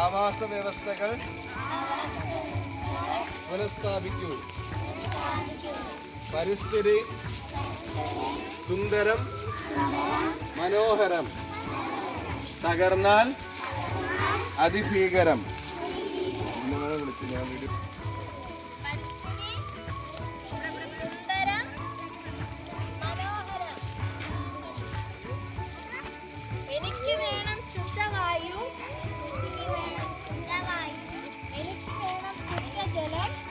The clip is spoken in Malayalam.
ആവാസ വ്യവസ്ഥകൾ പുനഃസ്ഥാപിക്കൂ. പരിസ്ഥിതി സുന്ദരം മനോഹരം. തകർന്നാൽ അതിഭീകരം. ഞാൻ জেলায়